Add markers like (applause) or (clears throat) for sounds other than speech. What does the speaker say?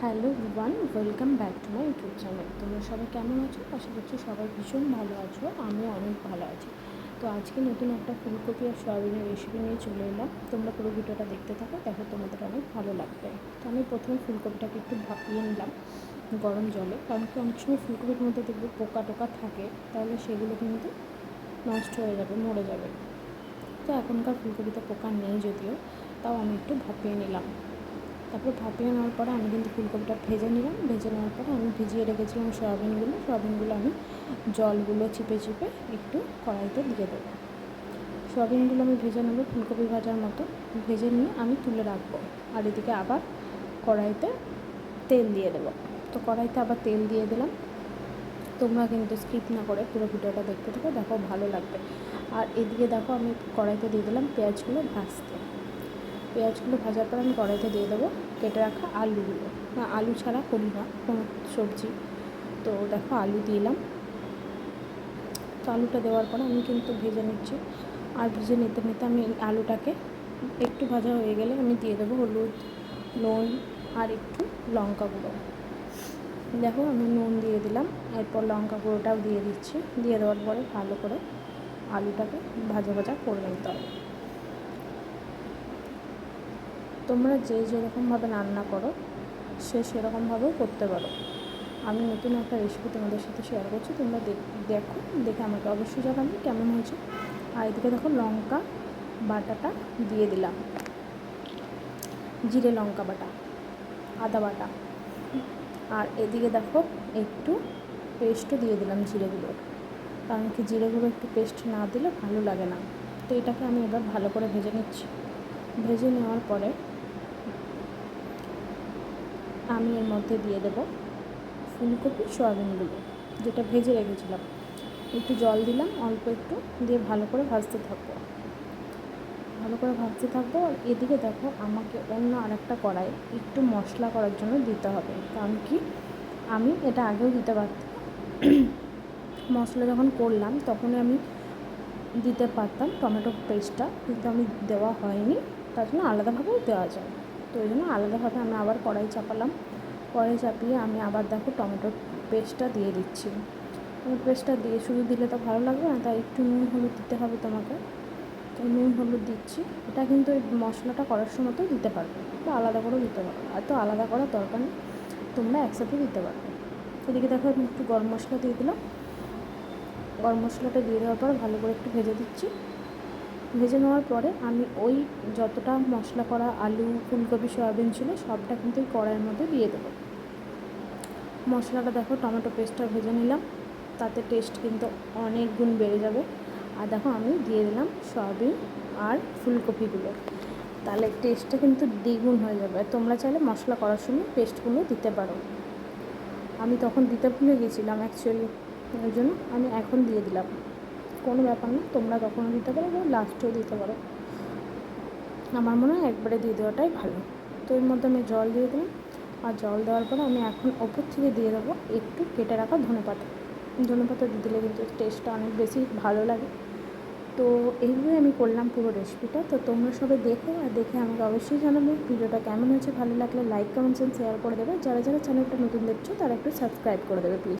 Hello one welcome back to my YouTube channel. তোমরা সবাই কেমন আছো? আশা করছি সবাই ভীষণ ভালো আছো, আমিও অনেক ভালো আছি। তো আজকে নতুন একটা ফুলকপি আর সয়াবিনের রেসিপি নিয়ে চলে এলাম। তোমরা পুরো ভিডিওটা দেখতে থাকো, দেখো তোমাদের অনেক ভালো লাগবে। তো আমি প্রথমে ফুলকপিটাকে একটু ভাপিয়ে নিলাম গরম জলে, কারণ কি অনেক সময় ফুলকপির মধ্যে দেখবে পোকা টোকা থাকে, তাহলে সেগুলো কিন্তু নষ্ট হয়ে যাবে, মরে যাবে। তো এখনকার ফুলকপিতে পোকা নেই যদিও, তাও আমি একটু ভাপিয়ে নিলাম। তারপর ভাপিয়ে নেওয়ার পরে আমি কিন্তু ফুলকপিটা ভেজে নিলাম। ভেজে নেওয়ার পরে আমি ভিজিয়ে রেখেছিলাম সয়াবিনগুলো। সয়াবিনগুলো আমি জলগুলো চিপে চিপে একটু কড়াইতে দিয়ে দেবো। সয়াবিনগুলো আমি ভেজে নেব ফুলকপি ভাজার মতো। ভেজে নিয়ে আমি তুলে রাখব। আর এদিকে আবার কড়াইতে তেল দিয়ে দেবো। তো কড়াইতে আবার তেল দিয়ে দিলাম। তোমরা কিন্তু স্কিপ না করে পুরো ভিডিওটা দেখতে থাকো। দেখো ভালো লাগবে। আর এদিকে দেখো আমি কড়াইতে দিয়ে দিলাম পেঁয়াজগুলো ভাজতে। পেঁয়াজগুলো ভাজার পর আমি কড়াইতে দিয়ে দেবো কেটে রাখা আলুগুলো। না, আলু ছাড়া করি না, কোনো সবজি। তো দেখো, আলু দিলাম। তো আলুটা দেওয়ার পর আমি কিন্তু ভেজে নিচ্ছি। আর ভেজে নিতে নিতে আমি আলুটাকে একটু ভাজা হয়ে গেলে আমি দিয়ে দেবো হলুদ, নুন আর একটু লঙ্কা গুঁড়ো। দেখো, আমি নুন দিয়ে দিলাম। এরপর লঙ্কা গুঁড়োটাও দিয়ে দিচ্ছি। দিয়ে দেওয়ার পরে ভালো করে আলুটাকে ভাজা ভাজা করে নিতে হবে। তোমরা যে যেরকমভাবে রান্না করো, সে সেরকমভাবেও করতে পারো। আমি নতুন একটা রেসিপি তোমাদের সাথে শেয়ার করছি, তোমরা দেখো, দেখে আমাকে অবশ্যই জানাবে কেমন হয়েছে। আর এদিকে দেখো লঙ্কা বাটাটা দিয়ে দিলাম। জিরে লঙ্কা বাটা, আদা বাটা। আর এদিকে দেখো একটু পেস্টও দিয়ে দিলাম জিরে গুঁড়োর কারণ কি জিরেগুলো একটু পেস্ট না দিলে ভালো লাগে না। তো এটাকে আমি এবার ভালো করে ভেজে নিচ্ছি। ভেজে নেওয়ার পরে আমি এর মধ্যে দিয়ে দেবো ফুলকপি, সয়াবিনগুলো, যেটা ভেজে রেখেছিলাম। একটু জল দিলাম, অল্প একটু, দিয়ে ভালো করে ভাজতে থাকব। ভালো করে ভাজতে থাকব, আর এদিকে দেখো আমাকে অন্য আরেকটা কড়াই একটু মশলা করার জন্য দিতে হবে। কারণ কি? আমি এটা আগেও দিতে পারতাম (clears throat) মশলা যখন করলাম, তখনই আমি দিতে পারতাম টমেটো পেস্টটা, কিন্তু আমি দেওয়া হয়নি, তার জন্য আলাদাভাবেও দেওয়া যায়। তো ওই জন্য আলাদাভাবে আমি আবার কড়াই চাপালাম। কড়াই চাপিয়ে আমি আবার দেখো টমেটোর পেস্টটা দিয়ে দিচ্ছি। পেস্টটা দিয়ে শুধু দিলে তো ভালো লাগবে না, তাই একটু নুন, হলুদ দিতে হবে তোমাকে। তো নুন, হলুদ দিচ্ছি। এটা কিন্তু এই মশলাটা করার সময় তো দিতে পারবে বা আলাদা করেও দিতে পারবে। আর তো আলাদা করার দরকার নেই, তোমরা একসাথে দিতে পারবে। এদিকে দেখো একটু গরম মশলা দিয়ে দিলাম। গরম মশলাটা দিয়ে দেওয়ার পর ভালো করে একটু ভেজে দিচ্ছি। ভেজে নেওয়ার পরে আমি ওই যতটা মশলা করা আলু, ফুলকপি, সয়াবিন ছিল সবটা কিন্তু ওই কড়াইয়ের মধ্যে দিয়ে দেবো। মশলাটা দেখো, টমেটো পেস্টটা ভেজে নিলাম। তাতে টেস্ট কিন্তু অনেক গুণ বেড়ে যাবে। আর দেখো আমি দিয়ে দিলাম সয়াবিন আর ফুলকপিগুলো। তাহলে টেস্টটা কিন্তু দ্বিগুণ হয়ে যাবে। আর তোমরা চাইলে মশলা করার সময় পেস্টগুলো দিতে পারো। আমি তখন দিতে ভুলে গেছিলাম অ্যাকচুয়ালি ওই জন্য আমি এখন দিয়ে দিলাম। কোনো ব্যাপার না, তোমরা তখনও দিতে পারো বা লাস্টেও দিতে পারো। আমার মনে হয় একবারে দিয়ে দেওয়াটাই ভালো। তো এর মধ্যে আমি জল দিয়ে দিলাম। আর জল দেওয়ার পরে আমি এখন ওপর থেকে দিয়ে দেবো একটু কেটে রাখা ধনে পাতা ধনে পাতা দিলে কিন্তু টেস্টটা অনেক বেশি ভালো লাগে। তো এইভাবে আমি করলাম পুরো রেসিপিটা তো তোমরা সবাই দেখো আর দেখে আমাকে অবশ্যই জানাবে ভিডিওটা কেমন হয়েছে। ভালো লাগলে লাইক কমেন্টস শেয়ার করে দেবে। যারা যারা চ্যানেলটা নতুন দেখছ তারা একটু সাবস্ক্রাইব করে দেবে প্লিজ